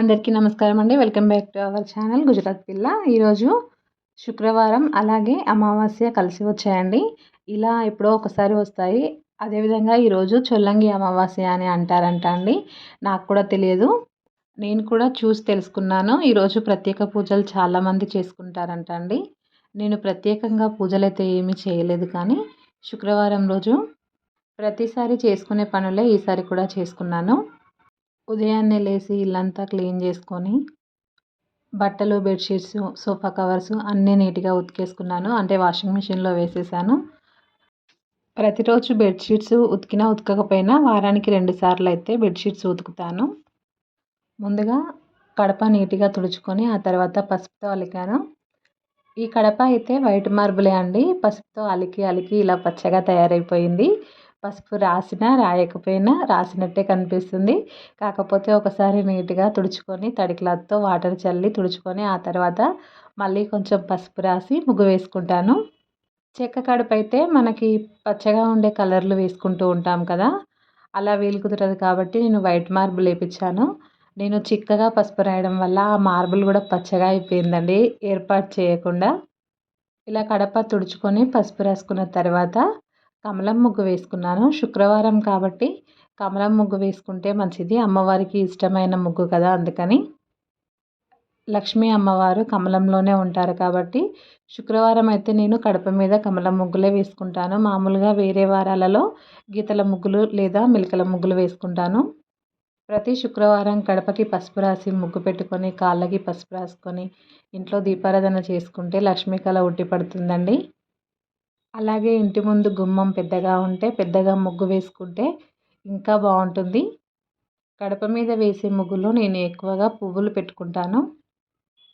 అందరికీ నమస్కారం అండి. Welcome back to our channel Gujarat పిల్ల. ఈరోజు శుక్రవారం అలాగే అమావాస్య కలిసి వచ్చాయండి. ఇలా ఎప్పుడో ఒకసారి వస్తాయి. అదేవిధంగా ఈరోజు చొల్లంగి అమావాస్య అని అంటారంట అండి. నాకు కూడా తెలియదు. నేను కూడా చూసి తెలుసుకున్నాను. ఈరోజు ప్రత్యేక పూజలు చాలామంది చేసుకుంటారంట అండి. నేను ప్రత్యేకంగా పూజలు అయితే ఏమీ చేయలేదు కానీ శుక్రవారం రోజు ప్రతిసారి చేసుకునే పనులే ఈసారి కూడా చేసుకున్నాను. ఉదయాన్నే లేచి ఇల్లంతా క్లీన్ చేసుకొని బట్టలు బెడ్షీట్స్ సోఫా కవర్స్ అన్నీ నీట్గా ఉతికేసుకున్నాను. అంటే వాషింగ్ మిషన్లో వేసేసాను. ప్రతిరోజు బెడ్షీట్స్ ఉతికినా ఉతకకపోయినా వారానికి రెండు సార్లు అయితే బెడ్షీట్స్ ఉతుకుతాను. ముందుగా కడప నీట్గా తుడుచుకొని ఆ తర్వాత పసుపుతో అలికాను. ఈ కడప అయితే వైట్ మార్బులే అండి. పసుపుతో అలికి అలికి ఇలా పచ్చగా తయారైపోయింది. పసుపు రాసినా రాయకపోయినా రాసినట్టే కనిపిస్తుంది. కాకపోతే ఒకసారి నీట్గా తుడుచుకొని తడి క్లాత్తో వాటర్ చల్లి తుడుచుకొని ఆ తర్వాత మళ్ళీ కొంచెం పసుపు రాసి ముగ్గు వేసుకుంటాను. చెక్క కడుపు అయితే మనకి పచ్చగా ఉండే కలర్లు వేసుకుంటూ ఉంటాం కదా! అలా వీలు కుదరదు కాబట్టి నేను వైట్ మార్బుల్ వేయించాను నేను చిక్కగా పసుపు రాయడం వల్ల ఆ మార్బుల్ కూడా పచ్చగా అయిపోయిందండి ఏర్పాటు చేయకుండా. ఇలా కడప తుడుచుకొని పసుపు రాసుకున్న తర్వాత కమలం ముగ్గు వేసుకున్నాను. శుక్రవారం కాబట్టి కమలం ముగ్గు వేసుకుంటే మంచిది. అమ్మవారికి ఇష్టమైన ముగ్గు కదా అందుకని. లక్ష్మీ అమ్మవారు కమలంలోనే ఉంటారు కాబట్టి శుక్రవారం అయితే నేను కడప మీద కమలం ముగ్గులే వేసుకుంటాను. మామూలుగా వేరే వారాలలో గీతల ముగ్గులు లేదా మిలకల ముగ్గులు వేసుకుంటాను. ప్రతి శుక్రవారం కడపకి పసుపు రాసి ముగ్గు పెట్టుకొని కాళ్ళకి పసుపు రాసుకొని ఇంట్లో దీపారాధన చేసుకుంటే లక్ష్మీ కళ ఉట్టి పడుతుందండి. అలాగే ఇంటి ముందు గుమ్మం పెద్దగా ఉంటే పెద్దగా ముగ్గు వేసుకుంటే ఇంకా బాగుంటుంది. గడప మీద వేసే ముగ్గులో నేను ఎక్కువగా పువ్వులు పెట్టుకుంటాను.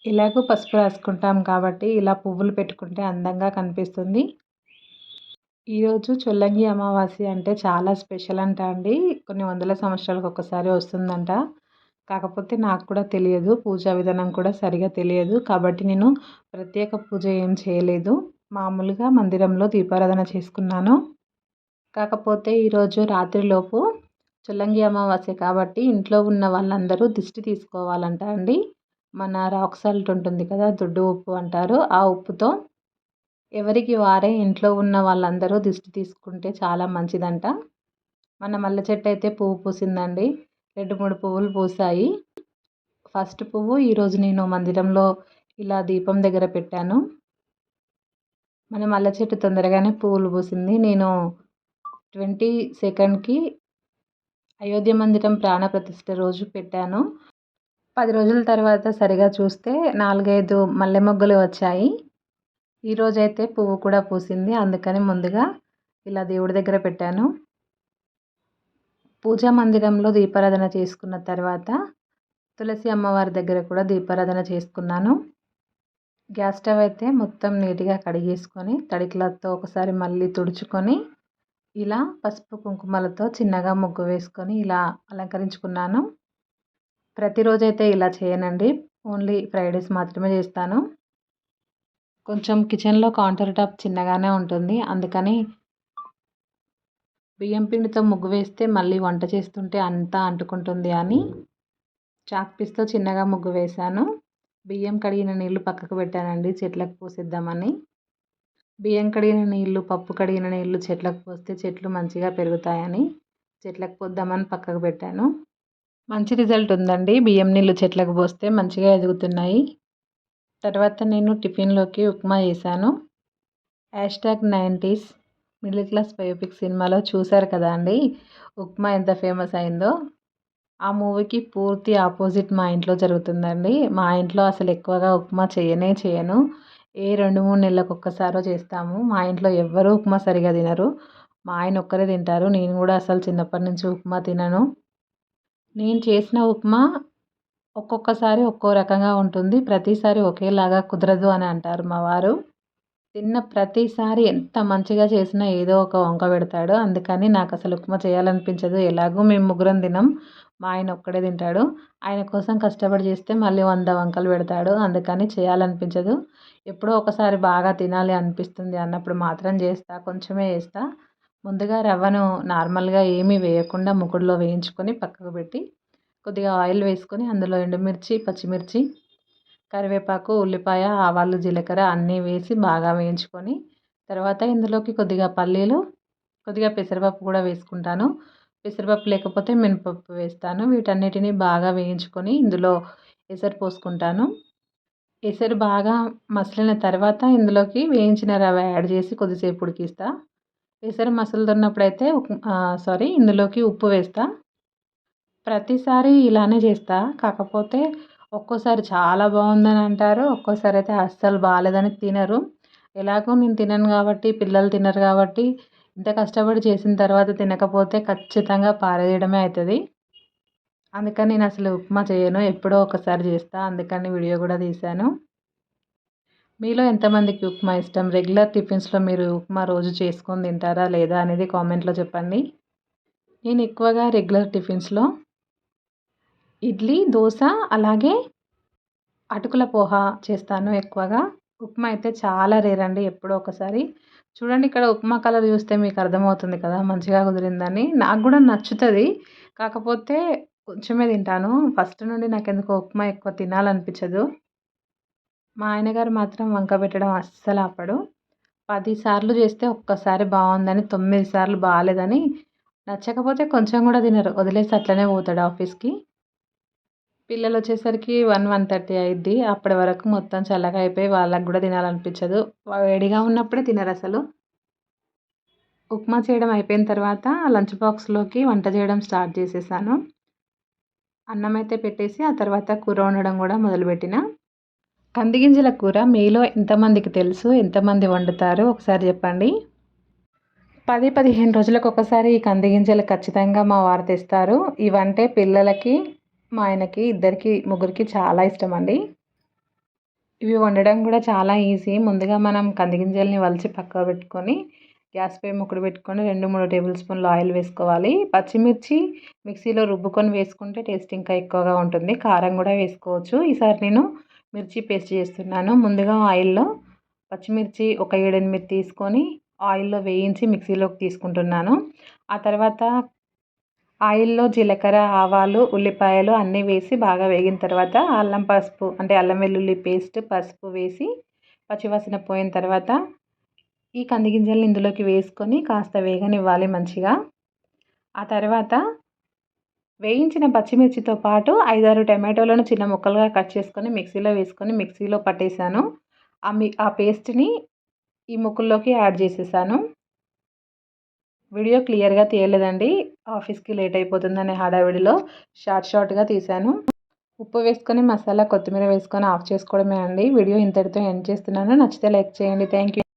ఇలాగూ పసుపు రాసుకుంటాం కాబట్టి ఇలా పువ్వులు పెట్టుకుంటే అందంగా కనిపిస్తుంది. ఈరోజు చొల్లంగి అమావాస్య అంటే చాలా స్పెషల్ అంట అండి. కొన్ని వందల సంవత్సరాలకు ఒకసారి వస్తుందంట. కాకపోతే నాకు కూడా తెలియదు. పూజా విధానం కూడా సరిగా తెలియదు. కాబట్టి నేను ప్రత్యేక పూజ ఏం చేయలేదు. మామూలుగా మందిరంలో దీపారాధన చేసుకున్నాను. కాకపోతే ఈరోజు రాత్రిలోపు చొల్లంగి అమావాస్య కాబట్టి ఇంట్లో ఉన్న వాళ్ళందరూ దిష్టి తీసుకోవాలంట అండి. మన రాక్ సాల్ట్ ఉంటుంది కదా దొడ్డు ఉప్పు అంటారు. ఆ ఉప్పుతో ఎవరికి వారే ఇంట్లో ఉన్న వాళ్ళందరూ దిష్టి తీసుకుంటే చాలా మంచిదంట. మన మల్లె చెట్టు అయితే పువ్వు పూసిందండి. రెండు మూడు పువ్వులు పూసాయి ఫస్ట్ పువ్వు ఈరోజు నేను మందిరంలో ఇలా దీపం దగ్గర పెట్టాను. మన మల్లె చెట్టు తొందరగానే పువ్వులు పూసింది. నేను ట్వంటీ సెకండ్కి అయోధ్య మందిరం ప్రాణ ప్రతిష్ఠ రోజు పెట్టాను. పది రోజుల తర్వాత సరిగా చూస్తే నాలుగైదు మల్లె మొగ్గలు వచ్చాయి. ఈరోజైతే పువ్వు కూడా పూసింది. అందుకని ముందుగా ఇలా దేవుడి దగ్గర పెట్టాను. పూజా మందిరంలో దీపారాధన చేసుకున్న తర్వాత తులసి అమ్మవారి దగ్గర కూడా దీపారాధన చేసుకున్నాను. గ్యాస్ స్టవ్ అయితే మొత్తం నీట్గా కడిగేసుకొని తడి క్లాత్తో ఒకసారి మళ్ళీ తుడుచుకొని ఇలా పసుపు కుంకుమలతో చిన్నగా ముగ్గు వేసుకొని ఇలా అలంకరించుకున్నాను. ప్రతిరోజైతే ఇలా చేయనండి. ఓన్లీ ఫ్రైడేస్ మాత్రమే చేస్తాను. కొంచెం కిచెన్లో కౌంటర్ టాప్ చిన్నగానే ఉంటుంది. అందుకని బియ్యం పిండితో ముగ్గు వేస్తే మళ్ళీ వంట చేస్తుంటే అంతా అంటుకుంటుంది అని చాక్ పీస్తో చిన్నగా ముగ్గు వేశాను. బియ్యం కడిగిన నీళ్ళు పక్కకు పెట్టానండి చెట్లకు పోసిద్దామని. బియ్యం కడిగిన నీళ్ళు పప్పు కడిగిన నీళ్ళు చెట్లకు పోస్తే చెట్లు మంచిగా పెరుగుతాయని చెట్లకు పోద్దామని పక్కకు పెట్టాను. మంచి రిజల్ట్ ఉందండి. బియ్యం నీళ్ళు చెట్లకు పోస్తే మంచిగా ఎదుగుతున్నాయి. తర్వాత నేను టిఫిన్లోకి ఉప్మా చేశాను. Hashtag nineties middle class biopic సినిమాలో చూశారు కదా అండి? ఉప్మా ఎంత ఫేమస్ అయిందో. ఆ మూవీకి పూర్తి ఆపోజిట్ మా ఇంట్లో జరుగుతుందండి. మా ఇంట్లో అసలు ఎక్కువగా ఉప్మా చేయనే చేయను. ఏ రెండు మూడు నెలలకు ఒక్కసారో చేస్తాము. మా ఇంట్లో ఎవ్వరూ ఉప్మా సరిగా తినరు. మా ఆయన ఒక్కరే తింటారు. నేను కూడా అసలు చిన్నప్పటి నుంచి ఉప్మా తినను. నేను చేసిన ఉప్మా ఒక్కొక్కసారి ఒక్కో రకంగా ఉంటుంది. ప్రతిసారి ఒకేలాగా కుదరదు అని అంటారు మా వారు. తిన్న ప్రతిసారి ఎంత మంచిగా చేసినా ఏదో ఒక వంక పెడతాడు. అందుకని నాకు అసలు ఉప్మా చేయాలనిపించదు. ఎలాగో మేము ముగ్గురం తినం. మా ఆయన ఒక్కడే తింటాడు. ఆయన కోసం కష్టపడి చేస్తే మళ్ళీ వంద వంకలు పెడతాడు. అందుకని చేయాలనిపించదు. ఎప్పుడో ఒకసారి బాగా తినాలి అనిపిస్తుంది అన్నప్పుడు మాత్రం చేస్తా కొంచెమే వేస్తా ముందుగా రవ్వను నార్మల్గా ఏమీ వేయకుండా ముకుడులో వేయించుకొని పక్కకు పెట్టి కొద్దిగా ఆయిల్ వేసుకొని అందులో ఎండుమిర్చి పచ్చిమిర్చి కరివేపాకు ఉల్లిపాయ ఆవాలు జీలకర్ర అన్నీ వేసి బాగా వేయించుకొని తర్వాత ఇందులోకి కొద్దిగా పల్లీలు కొద్దిగా పెసరపప్పు కూడా వేసుకుంటాను. పెసరపప్పు లేకపోతే మినపప్పు వేస్తాను. వీటన్నిటిని బాగా వేయించుకొని ఇందులో ఎసరు పోసుకుంటాను. ఎసరు బాగా మసిలిన తర్వాత ఇందులోకి వేయించిన రవ్వ యాడ్ చేసి కొద్దిసేపు ఉడికిస్తా. ఎసరు మసులుతున్నప్పుడైతే సారీ ఇందులోకి ఉప్పు వేస్తా. ప్రతిసారి ఇలానే చేస్తా. కాకపోతే ఒక్కోసారి చాలా బాగుందని అంటారు. ఒక్కోసారి అయితే అస్సలు బాగాలేదని తినరు. ఎలాగో నేను తినను కాబట్టి పిల్లలు తినరు కాబట్టి ఇంత కష్టపడి చేసిన తర్వాత తినకపోతే ఖచ్చితంగా పారేయడమే అవుతుంది అందుకని నేను అసలు ఉప్మా చేయను ఎప్పుడో ఒకసారి చేస్తా అందుకని వీడియో కూడా తీశాను. మీలో ఎంతమందికి ఉప్మా ఇష్టం? రెగ్యులర్ టిఫిన్స్లో మీరు ఉప్మా రోజు చేసుకొని తింటారా లేదా అనేది కామెంట్లో చెప్పండి. నేను ఎక్కువగా రెగ్యులర్ టిఫిన్స్లో ఇడ్లీ దోశ అలాగే అటుకుల పోహ చేస్తాను ఎక్కువగా. ఉప్మా అయితే చాలా రేర్ అండి ఎప్పుడో ఒకసారి. చూడండి ఇక్కడ ఉప్మా కలర్ చూస్తే మీకు అర్థమవుతుంది కదా మంచిగా కుదిరిందని. నాకు కూడా నచ్చుతుంది. కాకపోతే కొంచెమే తింటాను. ఫస్ట్ నుండి నాకు ఎందుకో ఉప్మా ఎక్కువ తినాలనిపించదు. మా ఆయనగారు మాత్రం వంక పెట్టడం అస్సలు ఆపడు. పదిసార్లు చేస్తే ఒక్కసారి బాగుందని తొమ్మిది సార్లు బాగాలేదని నచ్చకపోతే కొంచెం కూడా తినరు. వదిలేసి అట్లనే పోతాడు ఆఫీస్కి. పిల్లలు వచ్చేసరికి వన్ వన్ థర్టీ అయిద్ది. అప్పటి వరకు మొత్తం చల్లగా అయిపోయి వాళ్ళకి కూడా తినాలనిపించదు. వేడిగా ఉన్నప్పుడే తినరు అసలు. ఉప్మా చేయడం అయిపోయిన తర్వాత లంచ్ బాక్స్లోకి వంట చేయడం స్టార్ట్ చేసేసాను. అన్నం అయితే పెట్టేసి ఆ తర్వాత కూర వండడం కూడా మొదలుపెట్టిన. కందిగింజల కూర మీలో ఎంతమందికి తెలుసు? ఎంతమంది వండుతారు? ఒకసారి చెప్పండి. పది పదిహేను రోజులకు ఒకసారి ఈ కందిగింజలు ఖచ్చితంగా మా వారు తెస్తారు. ఇవంటే పిల్లలకి మా ఆయనకి ఇద్దరికి ముగ్గురికి చాలా ఇష్టం అండి ఇవి వండడం కూడా చాలా ఈజీ. ముందుగా మనం కందిగింజల్ని వలిచి పక్క పెట్టుకొని గ్యాస్ పై ముక్కుడు పెట్టుకొని రెండు మూడు టేబుల్ స్పూన్లు ఆయిల్ వేసుకోవాలి. పచ్చిమిర్చి మిక్సీలో రుబ్బుకొని వేసుకుంటే టేస్ట్ ఇంకా ఎక్కువగా ఉంటుంది. కారం కూడా వేసుకోవచ్చు. ఈసారి నేను మిర్చి పేస్ట్ చేస్తున్నాను. ముందుగా ఆయిల్లో పచ్చిమిర్చి ఒక ఏడెనిమిది తీసుకొని ఆయిల్లో వేయించి మిక్సీలోకి తీసుకుంటున్నాను. ఆ తర్వాత ఆయిల్లో జీలకర్ర ఆవాలు ఉల్లిపాయలు అన్నీ వేసి బాగా వేగిన తర్వాత అల్లం పసుపు అంటే అల్లం వెల్లుల్లి పేస్ట్ పసుపు వేసి పచ్చివాసన పోయిన తర్వాత ఈ కందిగింజలను ఇందులోకి వేసుకొని కాస్త వేగనివ్వాలి మంచిగా. ఆ తర్వాత వేయించిన పచ్చిమిర్చితో పాటు ఐదారు టమాటోలను చిన్న ముక్కలుగా కట్ చేసుకొని మిక్సీలో వేసుకొని మిక్సీలో పట్టేశాను ఆ మీ ఆ పేస్ట్ని ఈ ముక్కల్లోకి యాడ్ చేసేసాను. వీడియో క్లియర్గా తీయలేదండి. ఆఫీస్కి లేట్ అయిపోతుందనే హడావిడిలో షార్ట్ షార్ట్గా తీశాను. ఉప్పు వేసుకొని మసాలా కొత్తిమీర వేసుకొని ఆఫ్ చేసుకోవడమే అండి. వీడియో ఇంతటితో ఎండ్ చేస్తున్నాను. నచ్చితే లైక్ చేయండి. Thank you